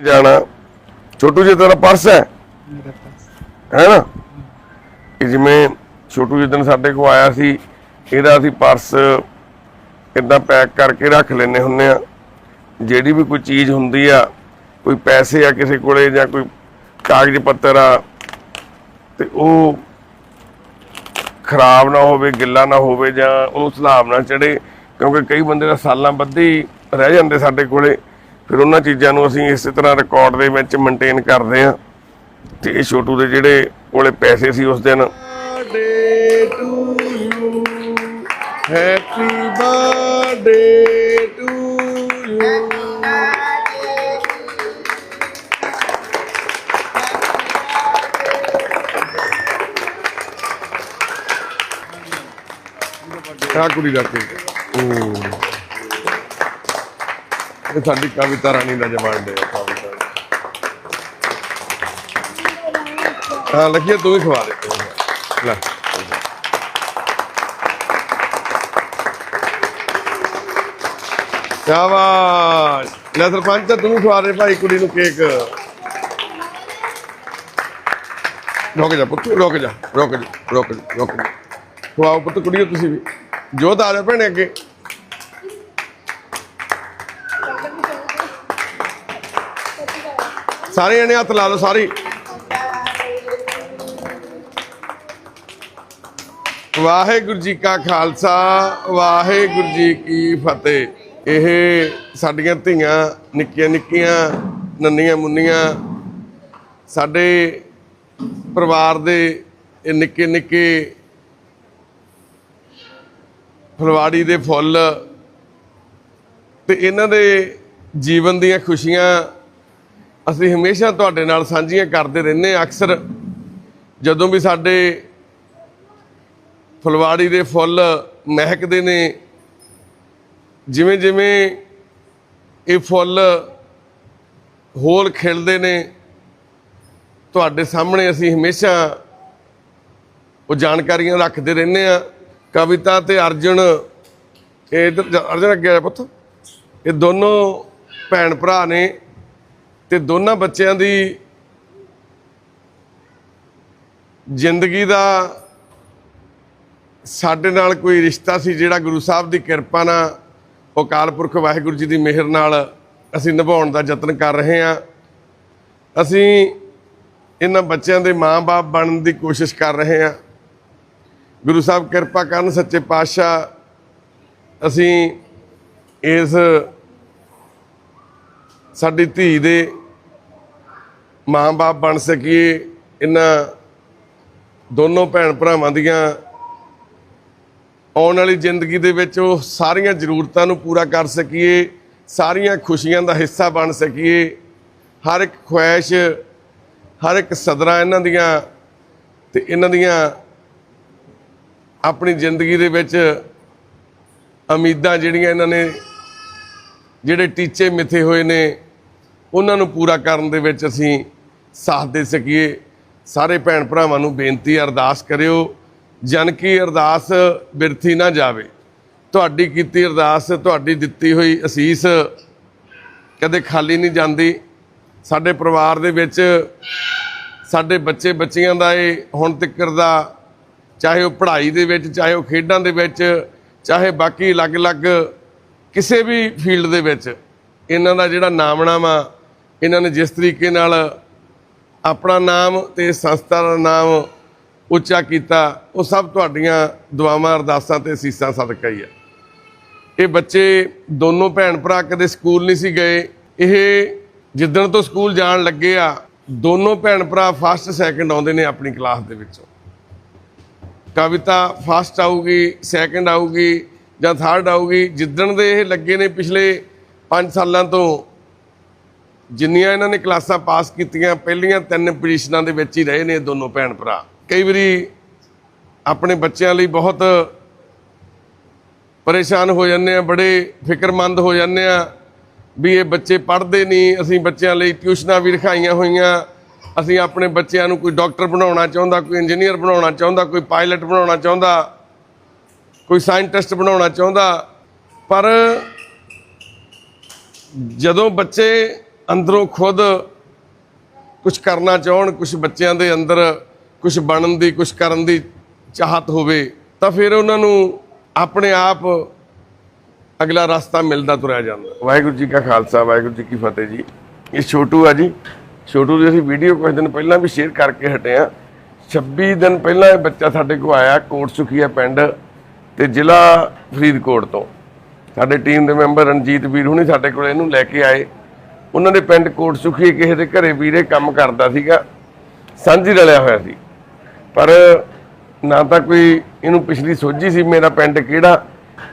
ਜਾਣਾ। ਛੋਟੂ ਜੀ ਤੇਰਾ ਪਰਸ ਹੈ? ਹੈ ਨਾ? ਇਹ ਜਿਵੇਂ ਛੋਟੂ ਜਿੱਦਣ ਸਾਡੇ ਕੋ ਆਇਆ ਸੀ ਇਹਦਾ ਅਸੀਂ ਪਰਸ ਇਦਾਂ ਪੈਕ ਕਰਕੇ ਰੱਖ ਲੈਨੇ ਹੁੰਨੇ ਆ ਜਿਹੜੀ ਵੀ ਕੋਈ ਚੀਜ਼ ਹੁੰਦੀ ਆ ਕੋਈ ਪੈਸੇ ਆ ਕਿਸੇ ਕੋਲੇ ਜਾਂ ਕੋਈ ਕਾਗਜ਼ ਪੱਤਰ ਆ ਤੇ ਉਹ ਖਰਾਬ ਨਾ ਹੋਵੇ ਗਿੱਲਾ ਨਾ ਹੋਵੇ ਜਾਂ ਉਹਨੂੰ ਸਲਾਬ ਨਾ ਚੜੇ ਕਿਉਂਕਿ ਕਈ ਬੰਦੇ ਦਾ ਸਾਲਾਂ ਬੱਧੀ ਰਹਿ ਜਾਂਦੇ ਸਾਡੇ ਕੋਲੇ। ਫਿਰ ਉਹਨਾਂ ਚੀਜ਼ਾਂ ਨੂੰ ਅਸੀਂ ਇਸੇ ਤਰ੍ਹਾਂ ਰਿਕਾਰਡ ਦੇ ਵਿੱਚ ਮੇਨਟੇਨ ਕਰਦੇ ਆ ਤੇ ਇਹ ਛੋਟੂ ਦੇ ਜਿਹੜੇ ਕੋਲੇ ਪੈਸੇ ਸੀ ਉਸ ਦਿਨ। Birthday to you happy birthday to you ਕਾ ਕੁੜੀ ਦਾ ਕੇ ਇਹ ਸਾਡੀ ਕਵਿਤਾ ਰਾਣੀ ਦਾ ਜਮਾਨ ਦੇ ਹਾਂ, ਲਖੀਏ, ਤੂੰ ਵੀ ਖਵਾ ਦੇ। ਲੈ। ਸ਼ਾਬਾਸ਼। ਲੈ ਸਰਪੰਚ, ਤੂੰ ਵੀ ਖਵਾ ਦੇ ਭਾਈ ਕੁੜੀ ਨੂੰ ਕੇਕ। ਰੁਕ ਜਾ ਪੁੱਤ, ਰੁਕ ਜਾ ਰੁਕ ਜਾ ਰੁਕ ਜਾ ਰੁਕ ਜਾ। ਖਵਾਓ ਪੁੱਤ ਕੁੜੀਓ ਤੁਸੀਂ ਵੀ। ਜੋਤ ਆ ਜਾ ਭੈਣੇ ਅੱਗੇ। ਸਾਰੇ ਜਣੇ ਹੱਥ ਲਾ ਲਓ, ਸਾਰੇ। ਵਾਹਿਗੁਰੂ ਜੀ ਕਾ ਖਾਲਸਾ, ਵਾਹਿਗੁਰੂ ਜੀ ਕੀ ਫਤਿਹ। ਇਹ ਸਾਡੀਆਂ ਧੀਆਂ, ਨਿੱਕੀਆਂ ਨਿੱਕੀਆਂ, ਨੰਨੀਆਂ ਮੁੰਨੀਆਂ, ਸਾਡੇ ਪਰਿਵਾਰ ਦੇ ਇਹ ਨਿੱਕੇ ਨਿੱਕੇ ਫੁਲਵਾੜੀ ਦੇ ਫੁੱਲ ਤੇ ਇਹਨਾਂ ਦੇ ਜੀਵਨ ਦੀਆਂ ਖੁਸ਼ੀਆਂ ਅਸੀਂ ਹਮੇਸ਼ਾ ਤੁਹਾਡੇ ਨਾਲ ਸਾਂਝੀਆਂ ਕਰਦੇ ਰਹਿੰਦੇ ਹਾਂ। ਅਕਸਰ ਜਦੋਂ ਵੀ ਸਾਡੇ ਫੁਲਵਾੜੀ ਦੇ ਫੁੱਲ ਮਹਿਕਦੇ ਨੇ ਜਿਵੇਂ ਜਿਵੇਂ ਇਹ ਫੁੱਲ ਹੋਲ ਖਿਲਦੇ ਨੇ, ਤੁਹਾਡੇ ਸਾਹਮਣੇ ਅਸੀਂ ਹਮੇਸ਼ਾ ਉਹ ਜਾਣਕਾਰੀਆਂ ਰੱਖਦੇ ਰਹਿੰਦੇ ਆ ਕਵਿਤਾ ਤੇ ਅਰਜੁਨ, ਇਹ ਇੱਧਰ ਅਰਜੁਨ ਅੱਗੇ ਆ ਪੁੱਤ। ਇਹ ਦੋਨੋਂ ਭੈਣ ਭਰਾ ਨੇ। ਤੇ ਦੋਨਾਂ ਬੱਚਿਆਂ ਦੀ ਜ਼ਿੰਦਗੀ ਦਾ ਸਾਡੇ ਨਾਲ ਕੋਈ ਰਿਸ਼ਤਾ ਸੀ ਜਿਹੜਾ ਗੁਰੂ ਸਾਹਿਬ ਦੀ ਕਿਰਪਾ ਨਾਲ ਅਕਾਲ ਪੁਰਖ ਵਾਹਿਗੁਰੂ ਜੀ ਦੀ ਮਿਹਰ ਨਾਲ ਅਸੀਂ ਨਿਭਾਉਣ ਦਾ ਯਤਨ ਕਰ ਰਹੇ ਹਾਂ। ਅਸੀਂ ਇਹਨਾਂ ਬੱਚਿਆਂ ਦੇ ਮਾਂ-ਬਾਪ ਬਣਨ ਦੀ ਕੋਸ਼ਿਸ਼ ਕਰ ਰਹੇ ਹਾਂ। ਗੁਰੂ ਸਾਹਿਬ ਕਿਰਪਾ ਕਰਨ, ਸੱਚੇ ਪਾਤਸ਼ਾਹ ਅਸੀਂ ਇਸ ਸਾਡੀ ਧੀ ਦੇ ਮਾਂ-ਬਾਪ ਬਣ ਸਕੀਏ, ਇਹਨਾਂ ਦੋਨੋਂ ਭੈਣ ਭਰਾਵਾਂ ਦੀਆਂ ਆਉਣ ਵਾਲੀ ਜ਼ਿੰਦਗੀ ਦੇ ਵਿੱਚ ਉਹ ਸਾਰੀਆਂ ਜ਼ਰੂਰਤਾਂ ਨੂੰ ਪੂਰਾ ਕਰ ਸਕੀਏ, ਸਾਰੀਆਂ ਖੁਸ਼ੀਆਂ ਦਾ ਹਿੱਸਾ ਬਣ ਸਕੀਏ। ਹਰ ਇੱਕ ਖੁਆਇਸ਼, ਹਰ ਇੱਕ ਸਦਰਾਂ ਇਹਨਾਂ ਦੀਆਂ ਤੇ ਇਹਨਾਂ ਦੀਆਂ ਆਪਣੀ ਜ਼ਿੰਦਗੀ ਦੇ ਵਿੱਚ ਉਮੀਦਾਂ ਜਿਹੜੀਆਂ ਇਹਨਾਂ ਨੇ, ਜਿਹੜੇ ਟੀਚੇ ਮਿੱਥੇ ਹੋਏ ਨੇ ਉਹਨਾਂ ਨੂੰ ਪੂਰਾ ਕਰਨ ਦੇ ਵਿੱਚ ਅਸੀਂ ਸਾਥ ਦੇ ਸਕੀਏ। ਸਾਰੇ ਭੈਣ ਭਰਾਵਾਂ ਨੂੰ ਬੇਨਤੀ ਅਰਦਾਸ ਕਰਿਓ, ਜਨ ਕੀ ਅਰਦਾਸ ਬਿਰਥੀ ਨਾ ਜਾਵੇ। ਤੁਹਾਡੀ ਕੀਤੀ ਅਰਦਾਸ, ਤੁਹਾਡੀ ਦਿੱਤੀ ਹੋਈ ਅਸੀਸ ਕਦੇ ਖਾਲੀ ਨਹੀਂ ਜਾਂਦੀ। ਸਾਡੇ ਪਰਿਵਾਰ ਦੇ ਵਿੱਚ ਸਾਡੇ ਬੱਚੇ ਬੱਚੀਆਂ ਦਾ ਇਹ ਹੁਣ ਤੱਕਰ ਦਾ, ਚਾਹੇ ਉਹ ਪੜ੍ਹਾਈ ਦੇ ਵਿੱਚ, ਚਾਹੇ ਉਹ ਖੇਡਾਂ ਦੇ ਵਿੱਚ, ਚਾਹੇ ਬਾਕੀ ਅਲੱਗ-ਅਲੱਗ ਕਿਸੇ ਵੀ ਫੀਲਡ ਦੇ ਵਿੱਚ, ਇਹਨਾਂ ਦਾ ਜਿਹੜਾ ਨਾਮਣਾ ਇਹਨਾਂ ਨੇ ਜਿਸ ਤਰੀਕੇ ਨਾਲ ਆਪਣਾ ਨਾਮ ਤੇ ਸੰਸਥਾ ਦਾ ਨਾਮ ਉੱਚਾ ਕੀਤਾ, ਉਹ ਸਭ ਤੁਹਾਡੀਆਂ ਦੁਆਵਾਂ, ਅਰਦਾਸਾਂ ਤੇ ਅਸੀਸਾਂ ਸਦਕਾ ਹੀ ਹੈ। ਇਹ ਬੱਚੇ ਦੋਨੋਂ ਭੈਣ ਭਰਾ ਕਦੇ ਸਕੂਲ ਨਹੀਂ ਸੀ ਗਏ। ਇਹ ਜਿੱਦਣ ਤੋਂ ਸਕੂਲ ਜਾਣ ਲੱਗੇ ਆ, ਦੋਨੋਂ ਭੈਣ ਭਰਾ ਫਸਟ ਸੈਕਿੰਡ ਆਉਂਦੇ ਨੇ ਆਪਣੀ ਕਲਾਸ ਦੇ ਵਿੱਚੋਂ। ਕਵਿਤਾ ਫਸਟ ਆਊਗੀ ਸੈਕਿੰਡ ਆਊਗੀ ਜਾਂ ਥਰਡ ਆਊਗੀ। ਜਿੱਦਣ ਦੇ ਇਹ ਲੱਗੇ ਨੇ ਪਿਛਲੇ 5 ਸਾਲਾਂ ਤੋਂ ਜਿੰਨੀਆਂ ਇਹਨਾਂ ਨੇ ਕਲਾਸਾਂ ਪਾਸ ਕੀਤੀਆਂ, ਪਹਿਲੀਆਂ ਤਿੰਨ ਪੋਜੀਸ਼ਨਾਂ ਦੇ ਵਿੱਚ ਹੀ ਰਹੇ ਨੇ ਦੋਨੋਂ ਭੈਣ ਭਰਾ। ਕਈ ਵਾਰੀ ਆਪਣੇ ਬੱਚਿਆਂ ਲਈ ਬਹੁਤ ਪਰੇਸ਼ਾਨ ਹੋ ਜਾਂਦੇ ਆ, ਬੜੇ ਫਿਕਰਮੰਦ ਹੋ ਜਾਂਦੇ ਆ ਵੀ ਇਹ ਬੱਚੇ ਪੜ੍ਹਦੇ ਨਹੀਂ, ਅਸੀਂ ਬੱਚਿਆਂ ਲਈ ਟਿਊਸ਼ਨਾਂ ਵੀ ਰਖਾਈਆਂ ਹੋਈਆਂ, ਅਸੀਂ ਆਪਣੇ ਬੱਚਿਆਂ ਨੂੰ ਕੋਈ ਡਾਕਟਰ ਬਣਾਉਣਾ ਚਾਹੁੰਦਾ, ਕੋਈ ਇੰਜੀਨੀਅਰ ਬਣਾਉਣਾ ਚਾਹੁੰਦਾ, ਕੋਈ ਪਾਇਲਟ ਬਣਾਉਣਾ ਚਾਹੁੰਦਾ, ਕੋਈ ਸਾਇੰਟਿਸਟ ਬਣਾਉਣਾ ਚਾਹੁੰਦਾ। ਪਰ ਜਦੋਂ ਬੱਚੇ ਅੰਦਰੋਂ ਖੁਦ ਕੁਝ ਕਰਨਾ ਚਾਹਣ ਕੁਝ ਬੱਚਿਆਂ ਦੇ ਅੰਦਰ ਕੁਝ ਬਣਨ ਦੀ ਕੁਝ ਕਰਨ ਦੀ ਚਾਹਤ ਹੋਵੇ, ਤਾਂ ਫਿਰ ਉਹਨਾਂ ਨੂੰ ਆਪਣੇ ਆਪ ਅਗਲਾ ਰਸਤਾ ਮਿਲਦਾ ਤੁਰਿਆ ਜਾਂਦਾ। ਵਾਹਿਗੁਰੂ ਜੀ ਕਾ ਖਾਲਸਾ, ਵਾਹਿਗੁਰੂ ਜੀ ਕੀ ਫਤਿਹ ਜੀ। ਇਹ ਛੋਟੂ ਆ ਜੀ। ਛੋਟੂ ਦੀ ਅਸੀਂ ਵੀਡੀਓ ਕੁਝ ਦਿਨ ਪਹਿਲਾਂ ਵੀ ਸ਼ੇਅਰ ਕਰਕੇ ਹਟੇ ਆ 26 ਦਿਨ ਪਹਿਲਾਂ ਇਹ ਬੱਚਾ ਸਾਡੇ ਕੋਲ ਆਇਆ ਕੋਟ ਸੁਖੀਆ ਪਿੰਡ ਤੇ ਜ਼ਿਲ੍ਹਾ ਫਰੀਦਕੋਟ ਤੋਂ। ਸਾਡੇ ਟੀਮ ਦੇ ਮੈਂਬਰ ਰਣਜੀਤ ਵੀਰ ਹੁਣੀ ਸਾਡੇ ਕੋਲ ਇਹਨੂੰ ਲੈ ਕੇ ਆਏ। ਉਹਨਾਂ ਦੇ ਪਿੰਡ ਕੋਟ ਸੁਖੀ ਕਿਸੇ ਦੇ ਘਰੇ ਵੀਰੇ ਕੰਮ ਕਰਦਾ ਸੀਗਾ, ਸਾਂਝੀ ਰਲਿਆ ਹੋਇਆ ਸੀ। ਪਰ ਨਾ ਤਾਂ ਕੋਈ ਇਹਨੂੰ ਪਿਛਲੀ ਸੋਝੀ ਸੀ ਮੇਰਾ ਪਿੰਡ ਕਿਹੜਾ,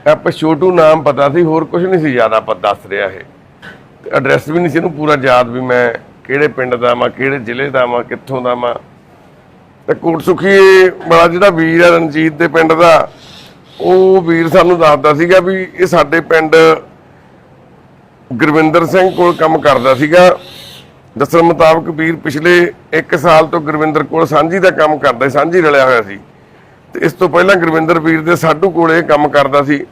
ਆਪਾਂ ਛੋਟੂ ਨਾਮ ਪਤਾ ਸੀ, ਹੋਰ ਕੁਝ ਨਹੀਂ ਸੀ ਜ਼ਿਆਦਾ ਆਪਾਂ ਦੱਸ ਰਿਹਾ ਇਹ। ਐਡਰੈਸ ਵੀ ਨਹੀਂ ਸੀ ਇਹਨੂੰ ਪੂਰਾ ਯਾਦ ਵੀ ਮੈਂ ਕਿਹੜੇ ਪਿੰਡ ਦਾ ਮੈਂ ਕਿਹੜੇ ਜ਼ਿਲ੍ਹੇ ਦਾ ਮੈਂ ਕਿੱਥੋਂ ਦਾ ਮੈਂ ਤੇ ਕੋਟ ਸੁਖੀ ਬੜਾ ਜਿਹੜਾ ਵੀਰ ਆ ਰਣਜੀਤ ਦੇ ਪਿੰਡ ਦਾ, ਉਹ ਵੀਰ ਸਾਨੂੰ ਦੱਸਦਾ ਸੀਗਾ ਵੀ ਇਹ ਸਾਡੇ ਪਿੰਡ ਗੁਰਵਿੰਦਰ ਸਿੰਘ ਕੋਲ ਕੰਮ ਕਰਦਾ ਸੀਗਾ। ਦੱਸਣ ਮੁਤਾਬਕ ਵੀਰ ਪਿਛਲੇ 1 ਸਾਲ ਤੋਂ ਗੁਰਵਿੰਦਰ ਕੋਲ ਸਾਂਝੀ ਦਾ ਕੰਮ ਕਰਦਾ ਸੀ, ਸਾਂਝੀ ਰਲਿਆ ਹੋਇਆ ਸੀ। ਤੇ ਇਸ ਤੋਂ ਪਹਿਲਾਂ ਗੁਰਵਿੰਦਰ ਵੀਰ ਦੇ ਸਾਡੂ ਕੋਲ ਇਹ ਕੰਮ ਕਰਦਾ ਸੀ।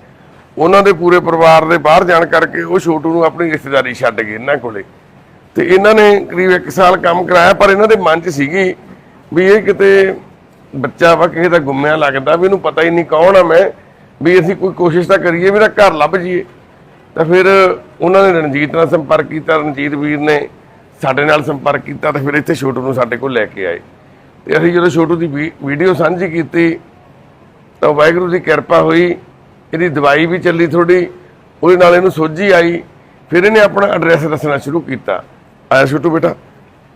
ਉਹਨਾਂ ਦੇ ਪੂਰੇ ਪਰਿਵਾਰ ਦੇ ਬਾਹਰ ਜਾਣ ਕਰਕੇ ਉਹ ਛੋਟੂ ਨੂੰ ਆਪਣੀ ਰਿਸ਼ਤੇਦਾਰੀ ਛੱਡ ਗਏ ਇਹਨਾਂ ਕੋਲੇ। ਤੇ ਇਹਨਾਂ ਨੇ ਕਰੀਬ 1 ਸਾਲ ਕੰਮ ਕਰਾਇਆ, ਪਰ ਇਹਨਾਂ ਦੇ ਮਨ 'ਚ ਸੀਗੀ ਵੀ ਇਹ ਕਿਤੇ ਬੱਚਾ ਵਾ, ਕਿਸੇ ਦਾ ਗੁੰਮਿਆ ਲੱਗਦਾ, ਵੀ ਇਹਨੂੰ ਪਤਾ ਹੀ ਨਹੀਂ ਕੌਣ ਆ ਮੈਂ, ਵੀ ਅਸੀਂ ਕੋਈ ਕੋਸ਼ਿਸ਼ ਤਾਂ ਕਰੀਏ ਵੀ ਇਹਦਾ ਘਰ ਲੱਭ ਜੀਏ ਤਾਂ ਫਿਰ ਉਹਨਾਂ ਨੇ ਰਣਜੀਤ ਨਾਲ ਸੰਪਰਕ ਕੀਤਾ, ਰਣਜੀਤ ਵੀਰ ਨੇ ਸਾਡੇ ਨਾਲ ਸੰਪਰਕ ਕੀਤਾ ਤਾਂ ਫਿਰ ਇੱਥੇ ਛੋਟੂ ਨੂੰ ਸਾਡੇ ਕੋਲ ਲੈ ਕੇ ਆਏ। ਤੇ ਅਸੀਂ ਜਦੋਂ ਛੋਟੂ ਦੀ ਵੀ- ਵੀਡੀਓ ਸਾਂਝੀ ਕੀਤੀ ਤਾਂ ਵਾਹਿਗੁਰੂ ਦੀ ਕਿਰਪਾ ਹੋਈ, ਇਹਦੀ ਦਵਾਈ ਵੀ ਚੱਲੀ ਥੋੜੀ ਉਹਦੇ ਨਾਲ ਇਹਨੂੰ ਸੋਝੀ ਆਈ, ਫਿਰ ਇਹਨੇ ਆਪਣਾ ਐਡਰੈਸ ਦੱਸਣਾ ਸ਼ੁਰੂ ਕੀਤਾ। ਆਇਆ ਛੋਟੂ ਬੇਟਾ,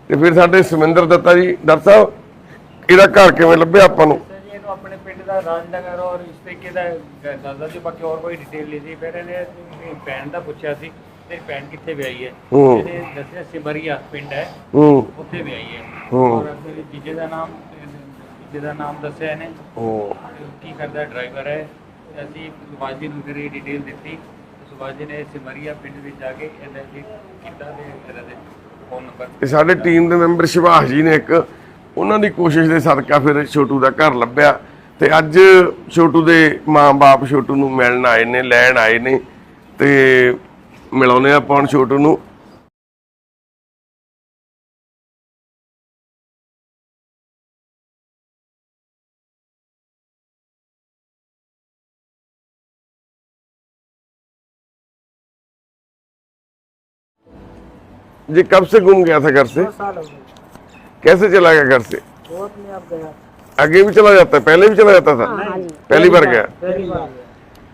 ਤੇ ਫਿਰ ਸਾਡੇ ਸੁਮਿੰਦਰ ਦੱਤਾ ਜੀ, ਡਾਕਟਰ ਸਾਹਿਬ, ਇਹਦਾ ਘਰ ਕਿਵੇਂ ਲੱਭਿਆ ਆਪਾਂ ਨੂੰ ਸਰ ਜੀ ਇਹਨੂੰ ਆਪਣੇ ਪਿੰਡ ਦਾ ਰਾਜਨਗਰ ਔਰ ਇਸ ਤਰੀਕੇ ਦਾ ਦੱਸਦਾ ਸੀ ਬਾਕੀ ਹੋਰ ਕੋਈ ਡਿਟੇਲ ਨਹੀਂ ਸੀ। ਫਿਰ ਇਹਨੇ ਭੈਣ ਦਾ ਪੁੱਛਿਆ ਸੀ ਤੇਰੀ ਭੈਣ ਕਿੱਥੇ ਵਿਆਹੀ ਹੈ? ਹੂੰ। ਇਹਨੇ ਦੱਸਿਆ ਸਿਮਰੀਆ ਪਿੰਡ ਹੈ। ਹੂੰ। ਉੱਥੇ ਵਿਆਹੀ ਹੈ। ਹੂੰ। ਔਰ ਮੇਰੇ ਜੀਜੇ ਦਾ ਨਾਮ ਜੀਜੇ ਦਾ ਨਾਮ ਦੱਸਿਆ ਇਹਨੇ। ਹੂੰ। ਕੀ ਕਰਦਾ ਡਰਾਈਵਰ ਹੈ? ਤੇ ਅਸੀਂ ਸੁਭਾਸ਼ ਜੀ ਨੂੰ ਫਿਰ ਇਹ ਡਿਟੇਲ ਦਿੱਤੀ। ਸੁਭਾਸ਼ ਜੀ ਨੇ ਸਿਮਰੀਆ ਪਿੰਡ ਵਿੱਚ ਜਾ ਕੇ ਇਹਦਾ ਜੀ ਕੀਤਾ ਤੇ ਇਹਦਾ ਦੇ ਫੋਨ ਨੰਬਰ ਤੇ ਸਾਡੇ ਟੀਮ ਦੇ ਮੈਂਬਰ ਸ਼ਿਵਾਸ਼ ਜੀ ਨੇ ਇੱਕ ਉਹਨਾਂ ਦੀ ਕੋਸ਼ਿਸ਼ ਦੇ ਸਦਕਾ ਫਿਰ ਛੋਟੂ ਦਾ ਘਰ ਲੱਭਿਆ। ਤੇ ਅੱਜ ਛੋਟੂ ਦੇ ਮਾਂ-ਬਾਪ ਛੋਟੂ ਨੂੰ ਮਿਲਣ ਆਏ ਨੇ ਲੈਣ ਆਏ ਨੇ ਤੇ ਮਿਲਾਉਨੇ ਆਪਾਂ ਹੁਣ ਛੋਟੂ ਨੂੰ ये कब से गुम गया था घर से साल हो गए कैसे चला गया घर से बहुत में अब गया आगे भी चला जाता है पहले भी चला जाता था। पहली बार गया। पहली बार। गया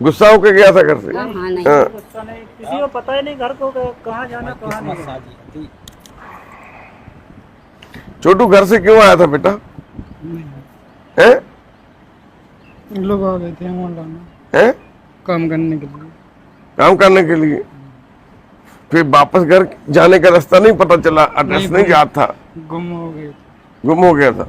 गुस्सा होकर गया था घर से। हाँ नहीं। हाँ। गुस्सा नहीं किसी को पता ही नहीं घर को कहाँ जाना कहाँ नहीं। छोटू घर से क्यों आया था बेटा? हैं? लोग आ गए थे हैं? काम करने के लिए। काम करने के लिए। फिर वापस घर जाने का रास्ता नहीं पता चला। एड्रेस नहीं याद था। गुम हो गए। थे गुम हो गया था।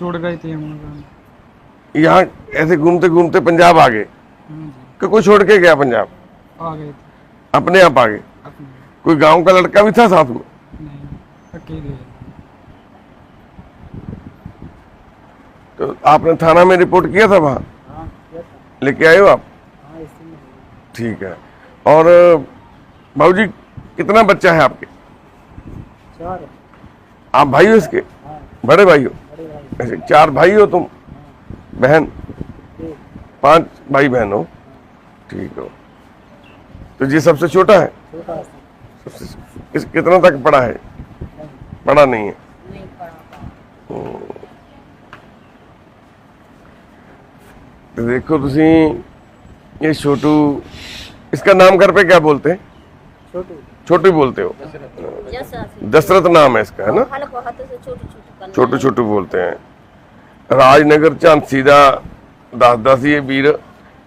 छोड़ गए थे मोहल्ला में यहाँ ऐसे घूमते घूमते पंजाब आ गए। हाँ कि कोई छोड़ के गया पंजाब? आ गए थे। अपने आप आ गए। कोई गाँव का लड़का भी था साथ में? नहीं अकेले। तो आपने थाना में रिपोर्ट किया था वहाँ? हाँ लेके आए हो आप? हाँ ठीक है। और बाबूजी कितना बच्चा है आपके? चार। आप भाई हो इसके? बड़े भाई हो? ऐसे चार भाई हो तुम बहन पाँच भाई बहन हो। ठीक हो। तो जी सबसे छोटा है? सबसे इस कितना तक पढ़ा है? पढ़ा नहीं है? तो देखो तुम ये छोटू इसका नाम घर पे क्या बोलते हैं? छोटू। छोटू बोलते हो? दशरथ नाम है इसका है ना? छोटू छोटू बोलते हैं। ਰਾਜਨਗਰ ਝਾਂਸੀ ਦਾ ਦੱਸਦਾ ਸੀ ਇਹ ਵੀਰ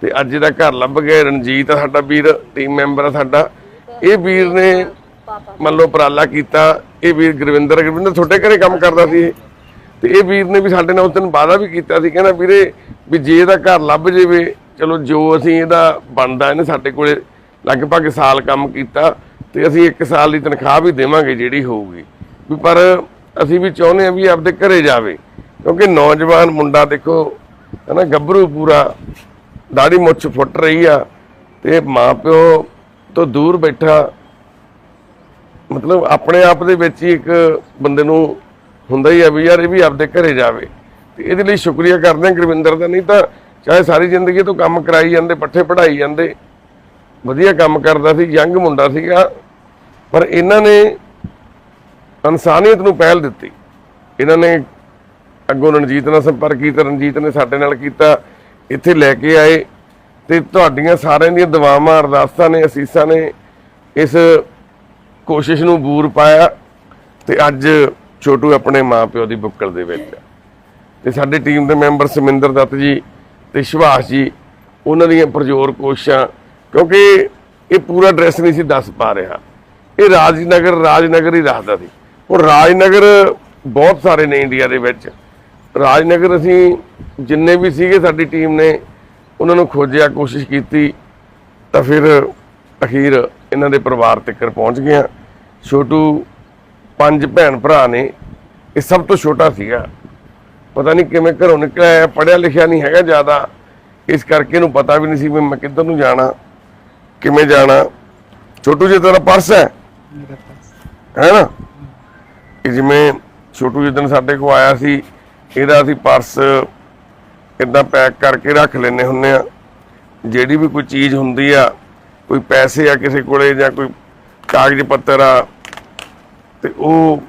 ਤੇ ਅੱਜ ਇਹਦਾ ਘਰ ਲੱਭ ਗਿਆ, ਰਣਜੀਤ ਆ ਸਾਡਾ ਵੀਰ ਟੀਮ ਮੈਂਬਰ ਆ ਸਾਡਾ। ਇਹ ਵੀਰ ਨੇ ਮੰਨ ਲਓ ਉਪਰਾਲਾ ਕੀਤਾ, ਇਹ ਵੀਰ ਗੁਰਵਿੰਦਰ ਗੁਰਵਿੰਦਰ ਤੁਹਾਡੇ ਘਰੇ ਕੰਮ ਕਰਦਾ ਸੀ ਇਹ। ਤੇ ਇਹ ਵੀਰ ਨੇ ਵੀ ਸਾਡੇ ਨਾਲ ਉਸ ਦਿਨ ਵਾਅਦਾ ਵੀ ਕੀਤਾ ਸੀ, ਕਹਿੰਦਾ ਵੀਰੇ ਵੀ ਜੇ ਇਹਦਾ ਘਰ ਲੱਭ ਜਾਵੇ, ਚਲੋ ਜੋ ਅਸੀਂ ਇਹਦਾ ਬਣਦਾ, ਇਹਨੇ ਸਾਡੇ ਕੋਲੇ ਲਗਭਗ ਸਾਲ ਕੰਮ ਕੀਤਾ, ਤੇ ਅਸੀਂ 1 ਸਾਲ ਦੀ ਤਨਖਾਹ ਵੀ ਦੇਵਾਂਗੇ ਜਿਹੜੀ ਹੋਊਗੀ। ਵੀ ਪਰ ਅਸੀਂ ਵੀ ਚਾਹੁੰਦੇ ਆ ਵੀ ਆਪਦੇ ਘਰੇ ਜਾਵੇ। ਕਿਉਂਕਿ ਨੌਜਵਾਨ ਮੁੰਡਾ ਦੇਖੋ, ਹਨਾ, ਗੱਭਰੂ ਪੂਰਾ, ਦਾੜੀ ਮੁੱਛ ਫੁੱਟ ਰਹੀ ਆ ਤੇ ਮਾਪਿਓ ਤੋਂ ਦੂਰ ਬੈਠਾ। ਮਤਲਬ ਆਪਣੇ ਆਪ ਦੇ ਵਿੱਚ ਹੀ ਇੱਕ ਬੰਦੇ ਨੂੰ ਹੁੰਦਾ ਹੀ ਆ ਵੀ ਯਾਰ ਇਹ ਵੀ ਆਪਦੇ ਘਰੇ ਜਾਵੇ। ਤੇ ਇਹਦੇ ਲਈ ਸ਼ੁਕਰੀਆ ਕਰਦੇ ਹਾਂ ਗੁਰਵਿੰਦਰ ਦਾ, ਨਹੀਂ ਤਾਂ ਚਾਹੇ ਸਾਰੀ ਜ਼ਿੰਦਗੀ ਤੋਂ ਕੰਮ ਕਰਾਈ ਜਾਂਦੇ, ਪੱਠੇ ਪੜਾਈ ਜਾਂਦੇ, ਵਧੀਆ ਕੰਮ ਕਰਦਾ ਸੀ, ਯੰਗ ਮੁੰਡਾ ਸੀਗਾ, ਪਰ ਇਹਨਾਂ ਨੇ ਇਨਸਾਨੀਅਤ ਨੂੰ ਪਹਿਲ ਦਿੱਤੀ। ਇਹਨਾਂ ਨੇ ਅੱਗੋਂ ਰਣਜੀਤ ਨਾਲ ਸੰਪਰਕ ਕੀਤਾ, ਰਣਜੀਤ ਨੇ ਸਾਡੇ ਨਾਲ ਕੀਤਾ, ਇੱਥੇ ਲੈ ਕੇ ਆਏ ਤੇ ਤੁਹਾਡੀਆਂ ਸਾਰਿਆਂ ਦੀਆਂ ਦੁਆਵਾਂ, ਅਰਦਾਸਾਂ ਨੇ, ਅਸੀਸਾਂ ਨੇ ਇਸ ਕੋਸ਼ਿਸ਼ ਨੂੰ ਬੂਰ ਪਾਇਆ ਤੇ ਅੱਜ ਛੋਟੂ ਆਪਣੇ ਮਾਪਿਓ ਦੀ ਬੁੱਕਲ ਦੇ ਵਿੱਚ ਆ। ਤੇ ਸਾਡੀ ਟੀਮ ਦੇ ਮੈਂਬਰ ਸਮਿੰਦਰ ਦੱਤ ਜੀ ਤੇ ਸੁਭਾਸ਼ ਜੀ, ਉਹਨਾਂ ਦੀਆਂ ਪ੍ਰਜੋਰ ਕੋਸ਼ਿਸ਼ਾਂ, ਕਿਉਂਕਿ ਇਹ ਪੂਰਾ ਐਡਰੈਸ ਨਹੀਂ ਸੀ ਦੱਸ ਪਾ ਰਿਹਾ। ਇਹ ਰਾਜਨਗਰ ਰਾਜਨਗਰ ਹੀ ਰੱਖਦਾ ਸੀ। ਹੁਣ ਰਾਜਨਗਰ ਬਹੁਤ ਸਾਰੇ ਨੇ ਇੰਡੀਆ ਦੇ ਵਿੱਚ। ਰਾਜਨਗਰ ਅਸੀਂ ਜਿੰਨੇ ਵੀ ਸੀਗੇ ਸਾਡੀ ਟੀਮ ਨੇ ਉਹਨਾਂ ਨੂੰ ਖੋਜਿਆ ਕੋਸ਼ਿਸ਼ ਕੀਤੀ ਤਾਂ ਫਿਰ ਅਖੀਰ ਇਹਨਾਂ ਦੇ ਪਰਿਵਾਰ ਤੱਕ ਪਹੁੰਚ ਗਿਆ ਛੋਟੂ ਪੰਜ ਭੈਣ ਭਰਾ ਨੇ ਇਹ ਸਭ ਤੋਂ ਛੋਟਾ ਸੀਗਾ। ਪਤਾ ਨਹੀਂ ਕਿਵੇਂ ਘਰੋਂ ਨਿਕਲਿਆ ਪੜਿਆ ਲਿਖਿਆ ਨਹੀਂ ਹੈਗਾ ਜ਼ਿਆਦਾ। ਇਸ ਕਰਕੇ ਇਹਨੂੰ ਪਤਾ ਵੀ ਨਹੀਂ ਸੀ ਵੀ ਮੈਂ ਕਿੱਧਰ ਨੂੰ ਜਾਣਾ ਕਿਵੇਂ ਜਾਣਾ। ਛੋਟੂ ਜੀ ਤੇਰਾ ਪਰਸ ਹੈ? ਹੈ ਨਾ? ਜਿਵੇਂ ਛੋਟੂ ਜਿੱਦਣ ਸਾਡੇ ਕੋਲ ਆਇਆ ਸੀ ਇਹਦਾ ਅਸੀਂ ਪਰਸ ਇਦਾਂ ਪੈਕ ਕਰਕੇ ਰੱਖ ਲੈਨੇ ਹੁੰਨੇ ਆ ਜਿਹੜੀ ਵੀ ਕੋਈ ਚੀਜ਼ ਹੁੰਦੀ ਆ, ਕੋਈ ਪੈਸੇ ਆ ਕਿਸੇ ਕੋਲੇ ਜਾਂ ਕੋਈ ਕਾਗਜ਼ ਪੱਤਰ ਆ, ਤੇ ਉਹ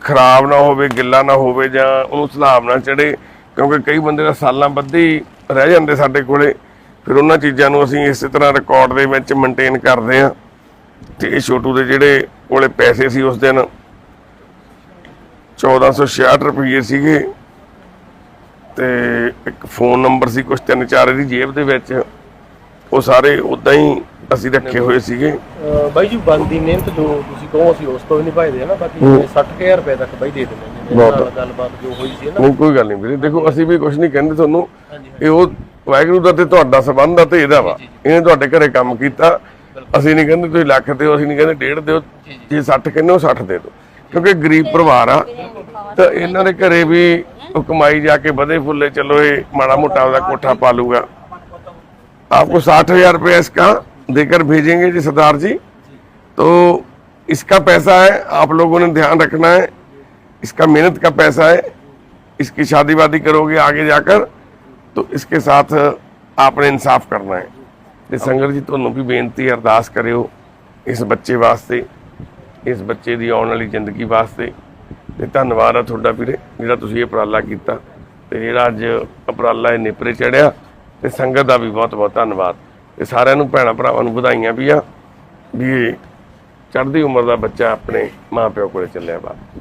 ਖਰਾਬ ਨਾ ਹੋਵੇ, ਗਿੱਲਾ ਨਾ ਹੋਵੇ ਜਾਂ ਉਹਨੂੰ ਸਲਾਬ ਨਾ ਚੜੇ, ਕਿਉਂਕਿ ਕਈ ਬੰਦੇ ਦਾ ਸਾਲਾਂ ਬੱਧੀ ਰਹਿ ਜਾਂਦੇ ਸਾਡੇ ਕੋਲੇ। ਫਿਰ ਉਹਨਾਂ ਚੀਜ਼ਾਂ ਨੂੰ ਅਸੀਂ ਇਸੇ ਤਰ੍ਹਾਂ ਰਿਕਾਰਡ ਦੇ ਵਿੱਚ ਮੇਨਟੇਨ ਕਰਦੇ ਆ ਤੇ ਇਹ ਛੋਟੂ ਦੇ ਜਿਹੜੇ ਕੋਲੇ ਪੈਸੇ ਸੀ ਉਸ ਦਿਨ 1466 ਰੁਪਏ ਸੀਗੇ ਤੇ ਇੱਕ ਫੋਨ ਨੰਬਰ ਸੀ ਕੁਝ ਤਿੰਨ ਚਾਰ ਦੀ ਜੇਬ ਦੇ ਵਿੱਚ। ਉਹ ਸਾਰੇ ਉਦਾਂ ਹੀ ਅਸੀਂ ਰੱਖੇ ਹੋਏ ਸੀਗੇ। ਅਹ ਬਾਈ ਜੀ ਬੰਦੀ ਮਿਹਨਤ ਜੋ ਤੁਸੀਂ ਕਹੋ ਅਸੀਂ ਉਸ ਤੋਂ ਵੀ ਨਿਭਾਈਦੇ ਆ ਨਾ ਬਾਕੀ 60000 ਰੁਪਏ ਤੱਕ ਬਾਈ ਦੇ ਦਿੰਦੇ ਨੇ ਮੇਰੇ ਬਹੁਤ। ਨਾਲ ਗੱਲਬਾਤ ਜੋ ਹੋਈ ਸੀ ਨਾ। ਨਹੀਂ ਕੋਈ ਗੱਲ ਨਹੀਂ ਵੀਰੇ ਦੇਖੋ ਅਸੀਂ ਵੀ ਕੁਝ ਨਹੀਂ ਕਹਿੰਦੇ ਤੁਹਾਨੂੰ। ਇਹ ਉਹ ਵਾਹਿਗੁਰੂ ਦਾ ਤੇ ਤੁਹਾਡਾ ਸਬੰਧ ਆ ਤੇ ਇਹਦਾ ਵਾ। ਇਹਨੇ ਤੁਹਾਡੇ ਘਰੇ ਕੰਮ ਕੀਤਾ। ਅਸੀਂ ਨਹੀਂ ਕਹਿੰਦੇ ਤੁਸੀਂ ਲੱਖ ਦਿਓ ਅਸੀਂ ਨਹੀਂ ਕਹਿੰਦੇ ਡੇਢ ਦਿਓ। ਜੇ 60 ਕਹਿੰਦੇ ਹੋ 60 ਦੇ ਦਿਓ। ਕਿਉਂਕਿ ਗਰੀਬ ਪਰਿਵਾਰ ਆ ਤਾਂ ਇਹਨਾਂ ਦੇ ਘਰੇ ਵੀ ਉਹ ਕਮਾਈ ਜਾ ਕੇ ਵਧੇ ਫੁੱਲੇ ਚਲੋ ਇਹ ਮਾੜਾ ਮੋਟਾ ਉਹਦਾ ਕੋਠਾ ਪਾ ਲੂਗਾ आपको साठ हजार रुपया इसका देकर भेजेंगे जी सरदार जी तो इसका पैसा है आप लोगों ने ध्यान रखना है इसका मेहनत का पैसा है इसकी शादी वादी करोगे आगे जाकर तो इसके साथ आपने इंसाफ करना है ਤੇ ਸੰਗਤ ਜੀ ਤੁਹਾਨੂੰ ਵੀ ਬੇਨਤੀ ਹੈ ਅਰਦਾਸ ਕਰਿਓ ਇਸ ਬੱਚੇ ਵਾਸਤੇ ਇਸ ਬੱਚੇ ਦੀ ਆਉਣ ਵਾਲੀ ਜ਼ਿੰਦਗੀ ਵਾਸਤੇ। ਤੇ ਧੰਨਵਾਦ ਆ ਤੁਹਾਡਾ ਵੀਰੇ, ਜਿਹੜਾ ਤੁਸੀਂ ਇਹ ਉਪਰਾਲਾ ਕੀਤਾ। ਤੇ ਜਿਹੜਾ ਅੱਜ ਉਪਰਾਲਾ ਇਹ ਨੇਪਰੇ ਚੜਿਆ, ਤੇ ਸੰਗਤ ਦਾ ਵੀ ਬਹੁਤ ਬਹੁਤ ਧੰਨਵਾਦ। ਤੇ ਸਾਰਿਆਂ ਨੂੰ ਭੈਣਾਂ ਭਰਾਵਾਂ ਨੂੰ ਵਧਾਈਆਂ ਵੀ ਆ, ਵੀ ਇਹ ਚੜ੍ਹਦੀ ਉਮਰ ਦਾ ਬੱਚਾ ਆਪਣੇ ਮਾਪਿਓ ਕੋਲੇ ਚੱਲਿਆ ਬਾਹਰ